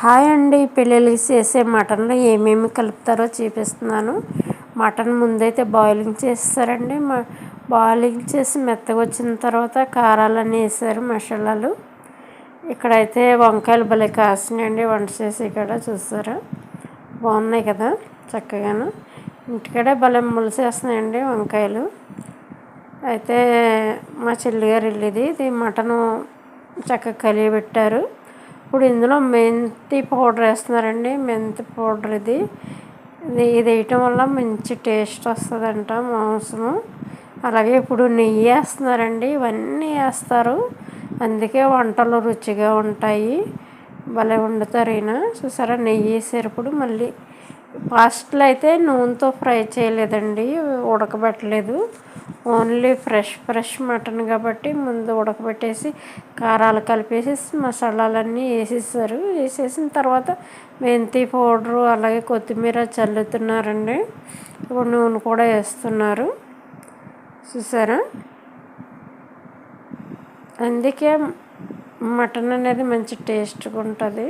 Hi అండి. పెళ్ళిళ్ళకి చేసే మటన్లో ఏమేమి కలుపుతారో చూపిస్తున్నాను. మటన్ ముందైతే బాయిలింగ్ చేస్తారండి. బాయిలింగ్ చేసి మెత్తగా వచ్చిన తర్వాత కారాలన్నీ వేసారు మసాలాలు. ఇక్కడైతే వంకాయలు భలే కాసినాయండి. వంట చేసి ఇక్కడ చూసారా? బాగున్నాయి కదా చక్కగాను. ఇంటికాడే భలే ములిసేస్తున్నాయండి వంకాయలు. అయితే మా చెల్లిగారు వెళ్ళేది. ఇది మటను చక్కగా కలిగి పెట్టారు ఇప్పుడు ఇందులో మెంతి పౌడర్ వేస్తున్నారండి. మెంతి పౌడర్ ఇది. ఇది ఇది వేయటం వల్ల మంచి టేస్ట్ వస్తుందంట మాంసము. అలాగే ఇప్పుడు నెయ్యి వేస్తున్నారండి. ఇవన్నీ వేస్తారు. అందుకే వంటలు రుచిగా ఉంటాయి. భలే వండుతారు ఈయన. చూసారా? నెయ్యి వేసేటప్పుడు మళ్ళీ ఫాస్ట్లో అయితే నూనెతో ఫ్రై చేయలేదండి ఉడకబెట్టలేదు. ఓన్లీ ఫ్రెష్ ఫ్రెష్ మటన్ కాబట్టి ముందు ఉడకబెట్టేసి కారాలు కలిపేసి మసాలాలన్నీ వేసేసారు. వేసేసిన తర్వాత మెంతి పౌడరు అలాగే కొత్తిమీర చల్లుతున్నారండి. ఇప్పుడు నూనె కూడా వేస్తున్నారు. చూసారా? అందుకే మటన్ అనేది మంచి టేస్ట్గా ఉంటుంది.